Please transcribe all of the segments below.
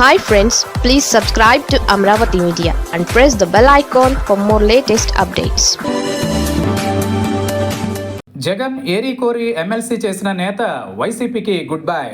Hi friends please subscribe to Amaravati media and press the bell icon for more latest updates Jagan ఏరి కోరి MLC చేసిన నేత వైసీపీకి good bye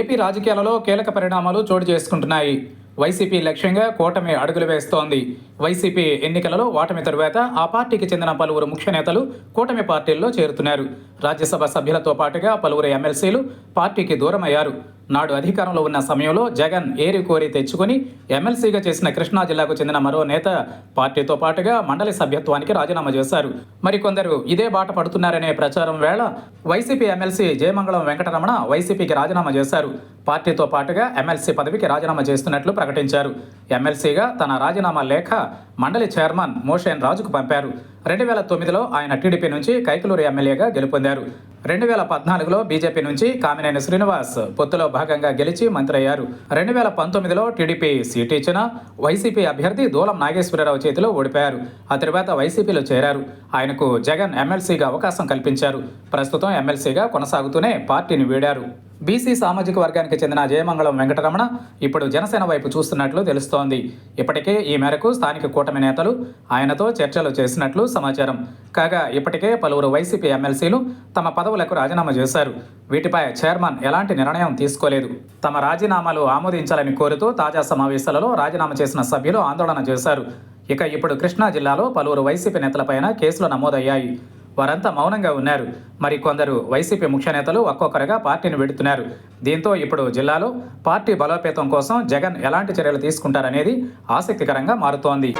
AP రాజకీయాలలో కీలక పరిణామాలు చోటు చేసుకుంటున్నాయి. వైసీపీ లక్ష్యంగా కూటమి అడుగులు వేస్తోంది. వైసీపీ ఎన్నికలలో ఓటమి తరువాత ఆ పార్టీకి చెందిన పలువురు ముఖ్య నేతలు కూటమి పార్టీల్లో చేరుతున్నారు. రాజ్యసభ సభ్యులతో పాటుగా పలువురు ఎమ్మెల్సీలు పార్టీకి దూరమయ్యారు. నాడు అధికారంలో ఉన్న సమయంలో జగన్ ఏరి కోరి తెచ్చుకుని ఎమ్మెల్సీగా చేసిన కృష్ణా జిల్లాకు చెందిన మరో నేత పార్టీతో పాటుగా మండలి సభ్యత్వానికి రాజీనామా చేశారు. మరికొందరు ఇదే బాట పడుతున్నారనే ప్రచారం వేళ వైసీపీ ఎమ్మెల్సీ జయమంగళం వెంకటరమణ వైసీపీకి రాజీనామా చేశారు. పార్టీతో పాటుగా ఎమ్మెల్సీ పదవికి రాజీనామా చేస్తున్నట్లు ప్రకటించారు. ఎమ్మెల్సీగా తన రాజీనామా లేఖ మండలి చైర్మన్ మోషేన్ రాజుకు పంపారు. రెండు వేల తొమ్మిదిలో ఆయన టీడీపీ నుంచి కైకలూరు ఎమ్మెల్యేగా గెలుపొందారు. రెండు వేల పద్నాలుగులో బీజేపీ నుంచి కామినేని శ్రీనివాస్ పొత్తులో భాగంగా గెలిచి మంత్రి అయ్యారు. రెండు వేల పంతొమ్మిదిలో టీడీపీ సీటు ఇచ్చిన వైసీపీ అభ్యర్థి దూలం నాగేశ్వరరావు చేతిలో ఓడిపోయారు. ఆ తర్వాత వైసీపీలో చేరారు. ఆయనకు జగన్ ఎమ్మెల్సీగా అవకాశం కల్పించారు. ప్రస్తుతం ఎమ్మెల్సీగా కొనసాగుతూనే పార్టీని వీడారు. బీసీ సామాజిక వర్గానికి చెందిన జయమంగళం వెంకటరమణ ఇప్పుడు జనసేన వైపు చూస్తున్నట్లు తెలుస్తోంది. ఇప్పటికే ఈ మేరకు స్థానిక కూటమి నేతలు ఆయనతో చర్చలు చేసినట్లు సమాచారం. కాగా ఇప్పటికే పలువురు వైసీపీ ఎమ్మెల్సీలు తమ పదవులకు రాజీనామా చేశారు. వీటిపై చైర్మన్ ఎలాంటి నిర్ణయం తీసుకోలేదు. తమ రాజీనామాలు ఆమోదించాలని కోరుతూ తాజా సమావేశాలలో రాజీనామా చేసిన సభ్యులు ఆందోళన చేశారు. ఇక ఇప్పుడు కృష్ణా జిల్లాలో పలువురు వైసీపీ నేతలపైన కేసులు నమోదయ్యాయి. వారంతా మౌనంగా ఉన్నారు. మరి కొందరు వైసీపీ ముఖ్య నేతలు ఒక్కొక్కరుగా పార్టీని వెడుతున్నారు. దీంతో ఇప్పుడు జిల్లాలో పార్టీ బలోపేతం కోసం జగన్ ఎలాంటి చర్యలు తీసుకుంటారనేది ఆసక్తికరంగా మారుతోంది.